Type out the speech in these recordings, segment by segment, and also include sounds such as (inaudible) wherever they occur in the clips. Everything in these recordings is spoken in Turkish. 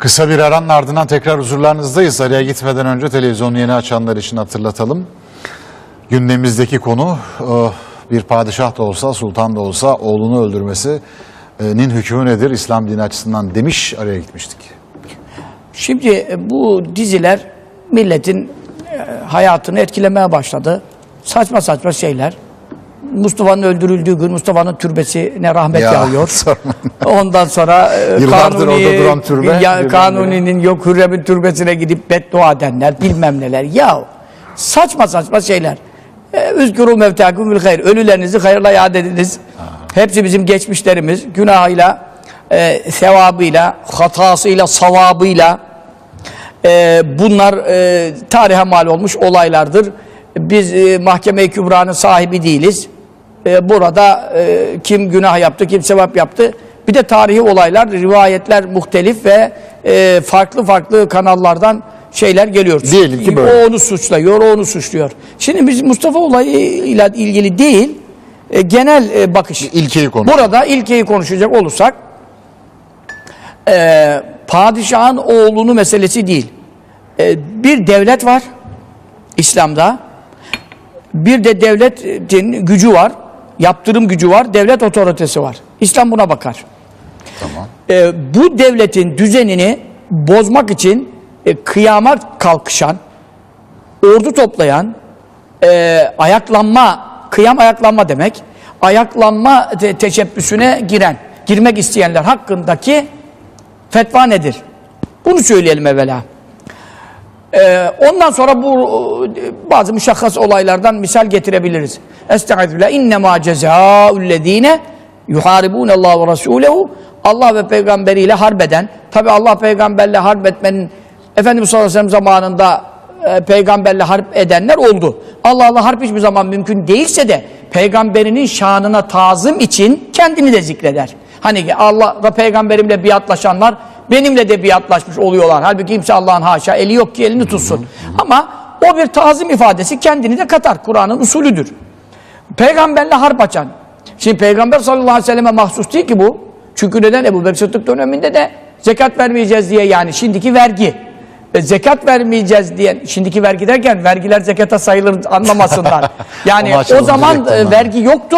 Kısa bir aranın ardından tekrar huzurlarınızdayız. Araya gitmeden önce televizyonu yeni açanlar için hatırlatalım. Gündemimizdeki konu e, bir padişah da olsa, sultan da olsa oğlunu öldürmesinin hükmü nedir İslam dini açısından demiş araya gitmiştik. Şimdi e, bu diziler milletin e, hayatını etkilemeye başladı. Saçma saçma şeyler. Mustafa'nın öldürüldüğü gün Mustafa'nın türbesine rahmet Ya, yağıyor. (laughs) sorma. Ondan sonra e, duran türbe, ya. Kanuni'nin yok Hürrem'in türbesine gidip beddua edenler bilmem neler. Ya saçma saçma şeyler. E, Üzgürü mevtaküm bil hayır. Ölülerinizi hayırla yad ediniz. Hepsi bizim geçmişlerimiz. Günahıyla, e, sevabıyla, hatasıyla, savabıyla e, bunlar e, tarihe mal olmuş olaylardır. Biz e, mahkeme-i kübranın sahibi değiliz. E, burada e, kim günah yaptı, kim sevap yaptı. Bir de tarihi olaylar, rivayetler muhtelif ve e, farklı farklı kanallardan şeyler geliyor. Diyelim ki böyle. O onu suçluyor, o onu suçluyor. Şimdi biz Mustafa olayıyla ilgili değil, e, genel e, bakış. İlkeyi konuşalım. Burada ilkeyi konuşacak olursak, e, padişahın oğlunu meselesi değil. E, bir devlet var İslam'da. Bir de devletin gücü var. Yaptırım gücü var. Devlet otoritesi var. İslam buna bakar. Tamam. E, bu devletin düzenini bozmak için e, kıyama kalkışan, ordu toplayan, e, ayaklanma, kıyam ayaklanma demek, ayaklanma te- teşebbüsüne giren, girmek isteyenler hakkındaki fetva nedir? Bunu söyleyelim evvela. Ee, ondan sonra bu e, bazı müşahhas olaylardan misal getirebiliriz. Estağfirullah. İnnemâ cezâullezîne yuhâribûne Allah ve Rasûlehu Allah ve peygamberiyle harbeden. Tabi Allah peygamberle harp etmenin Efendimiz sallallahu aleyhi ve sellem zamanında e, peygamberle harp edenler oldu. Allah Allah harp hiçbir zaman mümkün değilse de peygamberinin şanına tazım için kendini de zikreder. Hani Allah ve peygamberimle biatlaşanlar benimle de biatlaşmış oluyorlar. Halbuki kimse Allah'ın haşa eli yok ki elini tutsun. Ama o bir tazim ifadesi kendini de katar. Kur'an'ın usulüdür. Peygamberle harp açan. Şimdi Peygamber sallallahu aleyhi ve selleme mahsus değil ki bu. Çünkü neden? Ebu Bekir Sıddık döneminde de zekat vermeyeceğiz diye yani şimdiki vergi. E, zekat vermeyeceğiz diye, şimdiki vergi derken vergiler zekata sayılır anlamasınlar. (laughs) Yani o zaman e, vergi yoktu.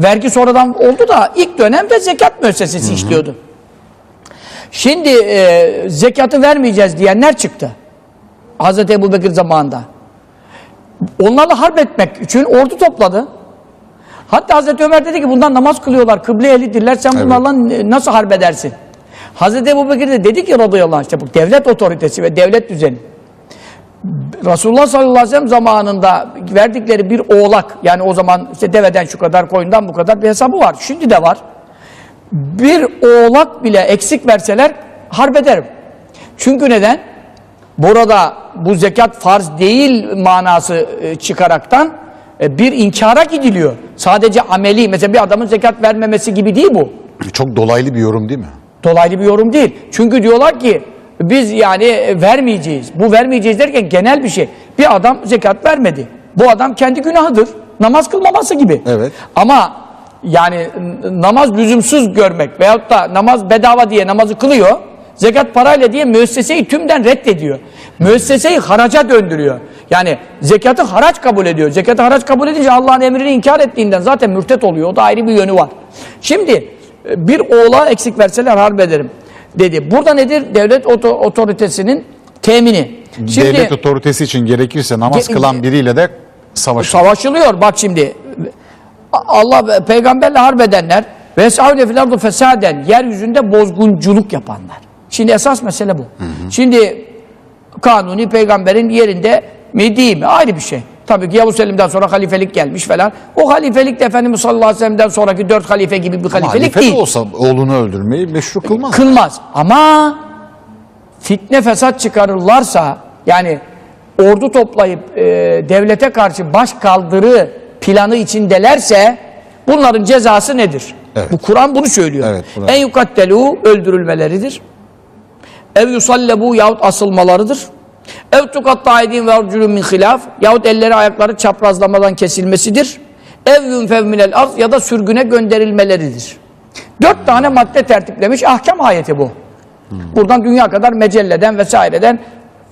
Vergi sonradan oldu da ilk dönemde zekat müessesesi işliyordu. Şimdi e, zekatı vermeyeceğiz diyenler çıktı. Hazreti Ebu Bekir zamanında. Onlarla harp etmek için ordu topladı. Hatta Hazreti Ömer dedi ki bundan namaz kılıyorlar, kıble ehlidirler, sen bunlarla n- nasıl harp edersin? Hazreti Ebu Bekir de dedi ki radıyallahu anh, işte bu devlet otoritesi ve devlet düzeni. Resulullah sallallahu aleyhi ve sellem zamanında verdikleri bir oğlak, yani o zaman işte deveden şu kadar, koyundan bu kadar bir hesabı var. Şimdi de var. Bir oğlak bile eksik verseler harp ederim. Çünkü neden? Burada bu zekat farz değil manası e, çıkaraktan e, bir inkara gidiliyor. Sadece ameli, mesela bir adamın zekat vermemesi gibi değil bu. Çok dolaylı bir yorum değil mi? Dolaylı bir yorum değil. Çünkü diyorlar ki biz yani e, vermeyeceğiz. Bu vermeyeceğiz derken genel bir şey. Bir adam zekat vermedi. Bu adam kendi günahıdır. Namaz kılmaması gibi. Evet. Ama yani namaz lüzumsuz görmek veyahut da namaz bedava diye namazı kılıyor. Zekat parayla diye müesseseyi tümden reddediyor. Müesseseyi haraca döndürüyor. Yani zekatı haraç kabul ediyor. Zekatı haraç kabul edince Allah'ın emrini inkar ettiğinden zaten mürtet oluyor. O da ayrı bir yönü var. Şimdi e, bir oğla eksik verseler harp ederim dedi. Burada nedir? Devlet oto- otoritesinin temini. Şimdi Devlet otoritesi için gerekirse namaz Ge- kılan biriyle de savaş. savaşılıyor. Bak şimdi Allah peygamberle harp edenler ve savle fil ardı fesaden yeryüzünde bozgunculuk yapanlar. Şimdi esas mesele bu. Şimdi kanuni peygamberin yerinde mi değil mi? Ayrı bir şey. Tabii ki Yavuz Selim'den sonra halifelik gelmiş falan. O halifelik de Efendimiz sallallahu aleyhi ve sellem'den sonraki dört halife gibi bir halifelik halife de değil. olsa oğlunu öldürmeyi meşru kılmaz. Kılmaz. Ama fitne fesat çıkarırlarsa yani ordu toplayıp e, devlete karşı baş kaldırı planı içindelerse bunların cezası nedir? Evet. Bu Kur'an bunu söylüyor. Evet, bravo. en yukattelu öldürülmeleridir. Ev yusallebu yahut asılmalarıdır. Ev tukatta aydin ve arculun min hilaf yahut elleri ayakları çaprazlamadan kesilmesidir. Ev yunfev minel arz ya da sürgüne gönderilmeleridir. Dört tane madde tertiplemiş ahkam ayeti bu. Buradan dünya kadar mecelleden vesaireden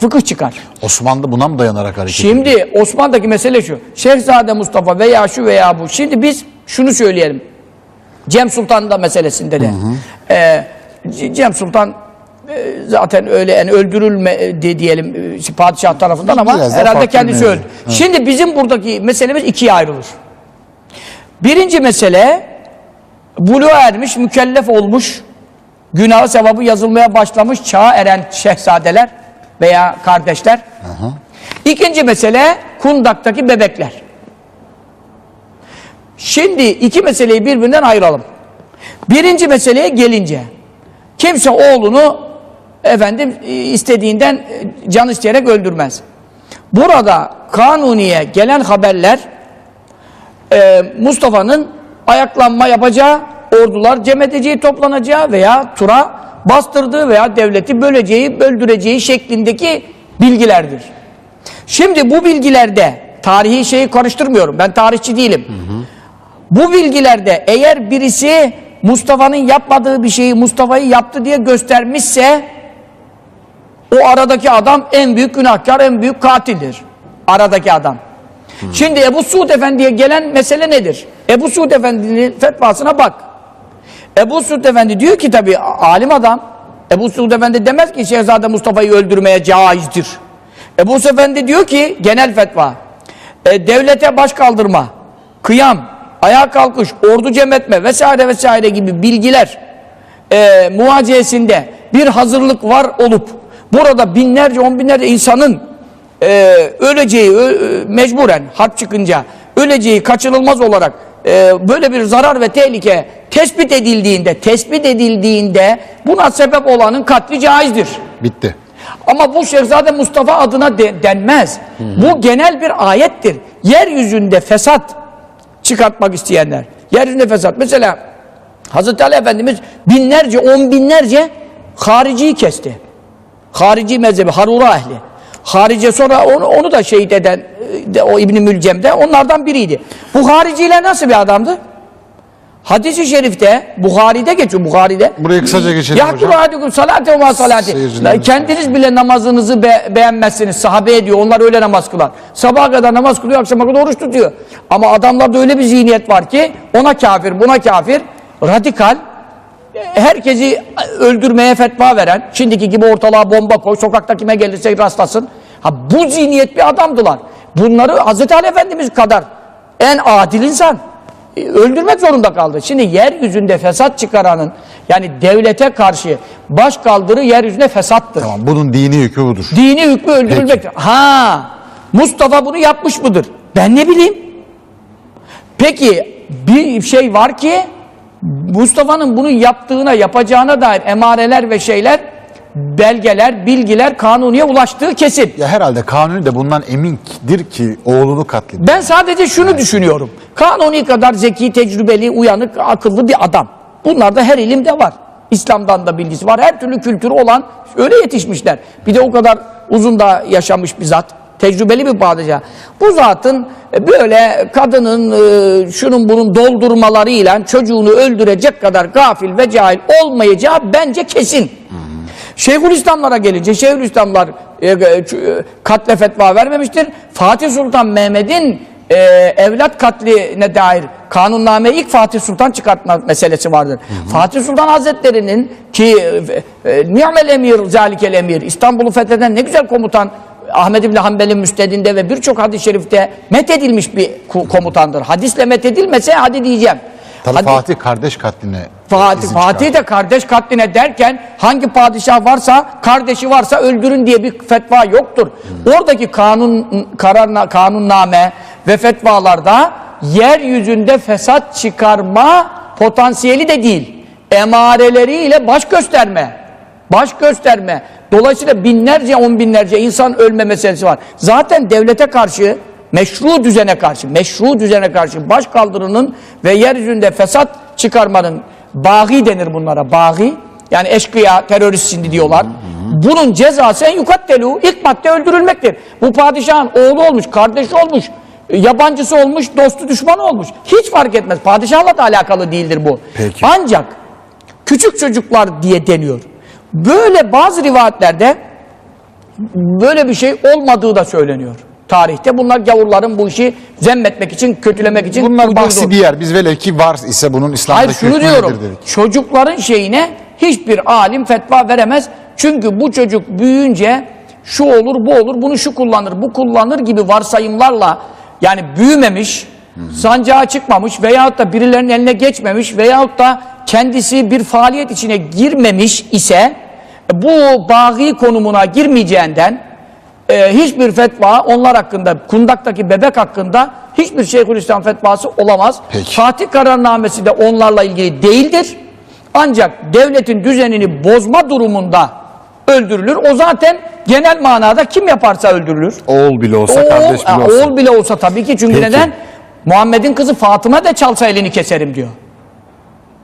fıkıh çıkar. Osmanlı buna mı dayanarak hareket ediyor? Şimdi Osman'daki mesele şu. Şehzade Mustafa veya şu veya bu. Şimdi biz şunu söyleyelim. Cem Sultan da meselesinde de. Ee, C- Cem Sultan e, zaten öyle yani öldürülme e, de diyelim e, padişah tarafından ama Biraz herhalde kendisi öldü. mevzu. Şimdi bizim buradaki meselemiz ikiye ayrılır. Birinci mesele buluğa ermiş, mükellef olmuş, günahı sevabı yazılmaya başlamış çağa eren şehzadeler veya kardeşler. İkinci mesele kundaktaki bebekler. Şimdi iki meseleyi birbirinden ayıralım. Birinci meseleye gelince kimse oğlunu efendim istediğinden can isteyerek öldürmez. Burada kanuniye gelen haberler e, Mustafa'nın ayaklanma yapacağı, ordular cem edeceği, toplanacağı veya tura bastırdığı veya devleti böleceği, öldüreceği şeklindeki bilgilerdir. Şimdi bu bilgilerde tarihi şeyi karıştırmıyorum. Ben tarihçi değilim. Bu bilgilerde eğer birisi Mustafa'nın yapmadığı bir şeyi Mustafa'yı yaptı diye göstermişse o aradaki adam en büyük günahkar, en büyük katildir. Aradaki adam. Şimdi Ebu Suud Efendi'ye gelen mesele nedir? Ebu Suud Efendi'nin fetvasına bak. Ebu Suud Efendi diyor ki tabi alim adam. Ebu Suud Efendi demez ki Şehzade Mustafa'yı öldürmeye caizdir. Ebu Suud Efendi diyor ki genel fetva. e, devlete baş kaldırma, kıyam, ayağa kalkış, ordu cem etme vesaire vesaire gibi bilgiler e, muhacesinde bir hazırlık var olup burada binlerce on binlerce insanın e, öleceği ö- mecburen harp çıkınca öleceği kaçınılmaz olarak e, böyle bir zarar ve tehlike tespit edildiğinde tespit edildiğinde buna sebep olanın katli caizdir. Bitti. Ama bu Şehzade Mustafa adına de- denmez. Bu genel bir ayettir. Yeryüzünde fesat çıkartmak isteyenler. Yeryüzünde fesat. Mesela Hazreti Ali Efendimiz binlerce, on binlerce hariciyi kesti. Harici mezhebi, Harura ehli. Harice sonra onu, onu da şehit eden de, o İbn-i Mülcem de onlardan biriydi. Bu hariciler nasıl bir adamdı? Hadis-i şerifte, Buhari'de geçiyor, Buhari'de. Burayı kısaca geçelim Yahkuru hocam. ahadukum salate ve. Seyircilerimiz- Kendiniz bile namazınızı be- beğenmezsiniz. Sahabe ediyor. Onlar öyle namaz kılar. Sabaha kadar namaz kılıyor, akşama kadar oruç tutuyor. Ama adamlarda öyle bir zihniyet var ki ona kafir, buna kafir, radikal, herkesi öldürmeye fetva veren, şimdiki gibi ortalığa bomba koy, sokakta kime gelirse rastlasın. Ha bu zihniyet bir adamdılar. Bunları Hazreti Ali Efendimiz kadar en adil insan e, öldürmek zorunda kaldı. Şimdi yeryüzünde fesat çıkaranın yani devlete karşı baş kaldırı yeryüzüne fesattır. Tamam bunun dini yükü budur. Dini hükmü öldürülmektir. Ha Mustafa bunu yapmış mıdır? Ben ne bileyim. Peki bir şey var ki Mustafa'nın bunu yaptığına, yapacağına dair emareler ve şeyler, belgeler, bilgiler kanuniye ulaştığı kesin. Ya herhalde Kanuni de bundan emindir ki oğlunu katlediyor. Ben sadece şunu düşünüyorum. Kanuni kadar zeki, tecrübeli, uyanık, akıllı bir adam. Bunlarda her ilimde var. İslam'dan da bilgisi var. Her türlü kültürü olan öyle yetişmişler. Bir de o kadar uzun da yaşamış bir zat. Tecrübeli bir padişah. Bu zatın e, böyle kadının e, şunun bunun doldurmalarıyla çocuğunu öldürecek kadar gafil ve cahil olmayacağı bence kesin. Şeyhülislamlara gelince Şeyhülislamlar e, e, e, katle fetva vermemiştir. Fatih Sultan Mehmet'in e, evlat katline dair kanunname ilk Fatih Sultan çıkartma meselesi vardır. Fatih Sultan Hazretleri'nin ki e, e, ni'mel emir zalikel emir İstanbul'u fetheden ne güzel komutan Ahmed İbni Hanbel'in müstedinde ve birçok hadis-i şerifte methedilmiş bir komutandır. Hadisle methedilmese hadi diyeceğim. Tabii Hadi- Fatih kardeş katline Fatih, Fatih de kardeş katline derken hangi padişah varsa kardeşi varsa öldürün diye bir fetva yoktur. Oradaki kanun kararna kanunname ve fetvalarda yeryüzünde fesat çıkarma potansiyeli de değil. Emareleriyle baş gösterme. Baş gösterme. Dolayısıyla binlerce on binlerce insan ölme meselesi var. Zaten devlete karşı meşru düzene karşı, meşru düzene karşı baş kaldırının ve yeryüzünde fesat çıkarmanın bağı denir bunlara, bağı. Yani eşkıya, terörist şimdi diyorlar. Bunun cezası en yukattelu, ilk madde öldürülmektir. Bu padişahın oğlu olmuş, kardeşi olmuş, yabancısı olmuş, dostu düşmanı olmuş. Hiç fark etmez. Padişahla da alakalı değildir bu. Peki. Ancak küçük çocuklar diye deniyor. Böyle bazı rivayetlerde böyle bir şey olmadığı da söyleniyor tarihte. Bunlar gavurların bu işi zemmetmek için, kötülemek için Bunlar uydurduğu. bahsi diğer. Biz velev ki var ise bunun İslam'daki Hayır şunu diyorum. dedik. Çocukların şeyine hiçbir alim fetva veremez. Çünkü bu çocuk büyüyünce şu olur, bu olur, bunu şu kullanır, bu kullanır gibi varsayımlarla yani büyümemiş, sancağa çıkmamış veyahut da birilerinin eline geçmemiş veyahut da kendisi bir faaliyet içine girmemiş ise bu bağı konumuna girmeyeceğinden e, hiçbir fetva onlar hakkında, kundaktaki bebek hakkında hiçbir Şeyhülislam fetvası olamaz. Peki. Fatih kararnamesi de onlarla ilgili değildir. Ancak devletin düzenini bozma durumunda öldürülür. O zaten genel manada kim yaparsa öldürülür. Oğul bile olsa, Oğul, kardeş bile olsa. oğul bile olsa tabii ki. Çünkü Peki. neden? Muhammed'in kızı Fatıma da çalsa elini keserim diyor.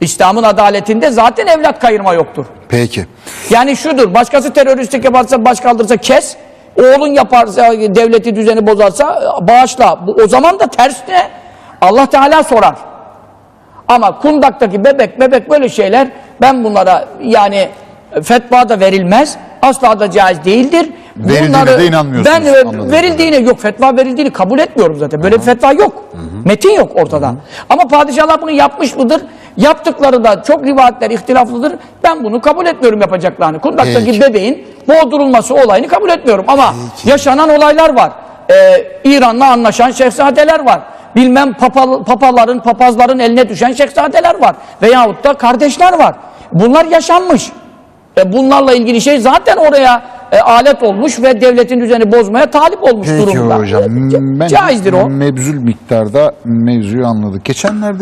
İslam'ın adaletinde zaten evlat kayırma yoktur. Peki. Yani şudur, başkası teröristlik yaparsa, baş kaldırsa kes, oğlun yaparsa, devleti düzeni bozarsa bağışla. O zaman da tersine Allah Teala sorar. Ama kundaktaki bebek, bebek böyle şeyler ben bunlara yani fetva da verilmez, asla da caiz değildir. Verildiğine de inanmıyorsunuz, Ben e, anladığım verildiğine yok, fetva verildiğini kabul etmiyorum zaten. Böyle bir fetva yok. Metin yok ortada. Ama padişahlar bunu yapmış mıdır? Yaptıkları da çok rivayetler ihtilaflıdır. Ben bunu kabul etmiyorum yapacaklarını. Kundaktaki Peki. bebeğin boğdurulması olayını kabul etmiyorum. Ama yaşanan olaylar var. Ee, İran'la anlaşan şehzadeler var. Bilmem papal, papaların, papazların eline düşen şehzadeler var. Veyahut da kardeşler var. Bunlar yaşanmış. E bunlarla ilgili şey zaten oraya e, alet olmuş ve devletin düzeni bozmaya talip olmuş Peki durumda. hocam. E, Bence Caizdir o. mebzül miktarda mevzuyu anladık. Geçenlerde